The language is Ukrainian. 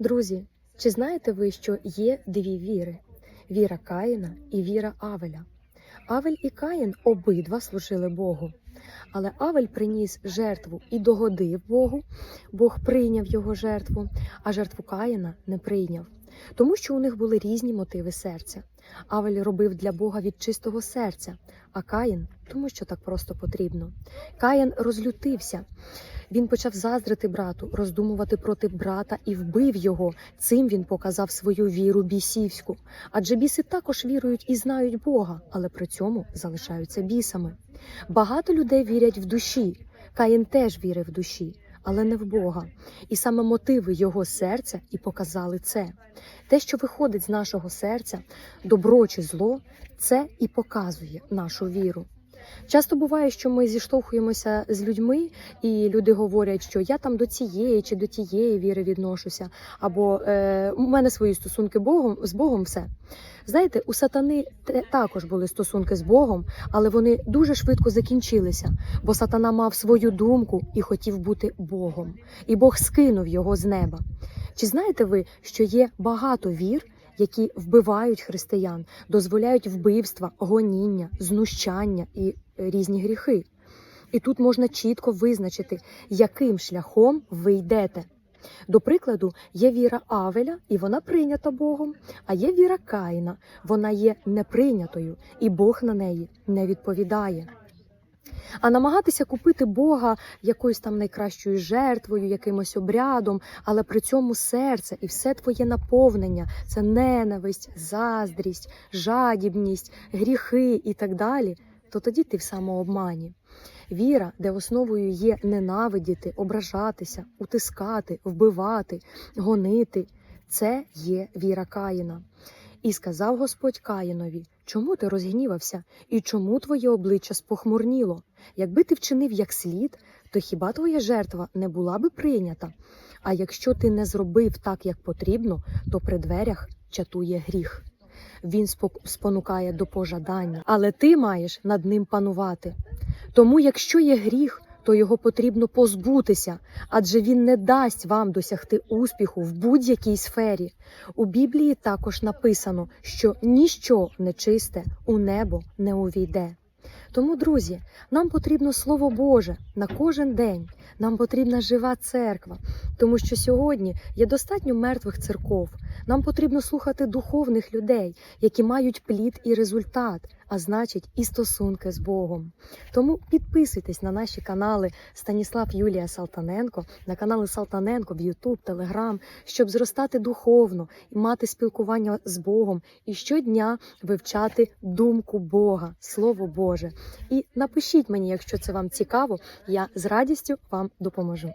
Друзі, чи знаєте ви, що є дві віри: віра Каїна і віра Авеля? Авель і Каїн обидва служили Богу. Але Авель приніс жертву і догодив Богу, Бог прийняв його жертву, а жертву Каїна не прийняв, тому що у них були різні мотиви серця. Авель робив для Бога від чистого серця, а Каїн тому, що так просто потрібно. Каїн розлютився. Він почав заздрити брату, роздумувати проти брата і вбив його. Цим він показав свою віру бісівську. Адже біси також вірують і знають Бога, але при цьому залишаються бісами. Багато людей вірять в душі. Каїн теж вірив в душі, але не в Бога. І саме мотиви його серця і показали це. Те, що виходить з нашого серця, добро чи зло, це і показує нашу віру. Часто буває, що ми зіштовхуємося з людьми, і люди говорять, що я там до цієї чи до тієї віри відношуся, або е, у мене свої стосунки Богом з Богом все. Знаєте, у сатани також були стосунки з Богом, але вони дуже швидко закінчилися, бо сатана мав свою думку і хотів бути Богом, і Бог скинув його з неба. Чи знаєте ви, що є багато вір, які вбивають християн, дозволяють вбивства, гоніння, знущання і різні гріхи? І тут можна чітко визначити, яким шляхом ви йдете. До прикладу, є віра Авеля, і вона прийнята Богом, а є віра Каїна, вона є неприйнятою, і Бог на неї не відповідає. А намагатися купити Бога якоюсь там найкращою жертвою, якимось обрядом, але при цьому серце і все твоє наповнення це ненависть, заздрість, жадібність, гріхи і так далі, то тоді ти в самообмані. Віра, де основою є ненавидіти, ображатися, утискати, вбивати, гонити, це є віра Каїна. І сказав Господь Каїнові: Чому ти розгнівався, і чому твоє обличчя спохмурніло? Якби ти вчинив як слід, то хіба твоя жертва не була би прийнята? А якщо ти не зробив так, як потрібно, то при дверях чатує гріх. Він спонукає до пожадання, але ти маєш над ним панувати. Тому, якщо є гріх, то його потрібно позбутися, адже він не дасть вам досягти успіху в будь-якій сфері. У Біблії також написано, що ніщо нечисте у небо не увійде. Тому, друзі, нам потрібно Слово Боже на кожен день. Нам потрібна жива церква, тому що сьогодні є достатньо мертвих церков. Нам потрібно слухати духовних людей, які мають плід і результат, а значить, і стосунки з Богом. Тому підписуйтесь на наші канали Станіслав Юлія Салтаненко, на канали Салтаненко в Ютуб, Телеграм, щоб зростати духовно і мати спілкування з Богом і щодня вивчати думку Бога, Слово Боже. І напишіть мені, якщо це вам цікаво, я з радістю вам допоможу.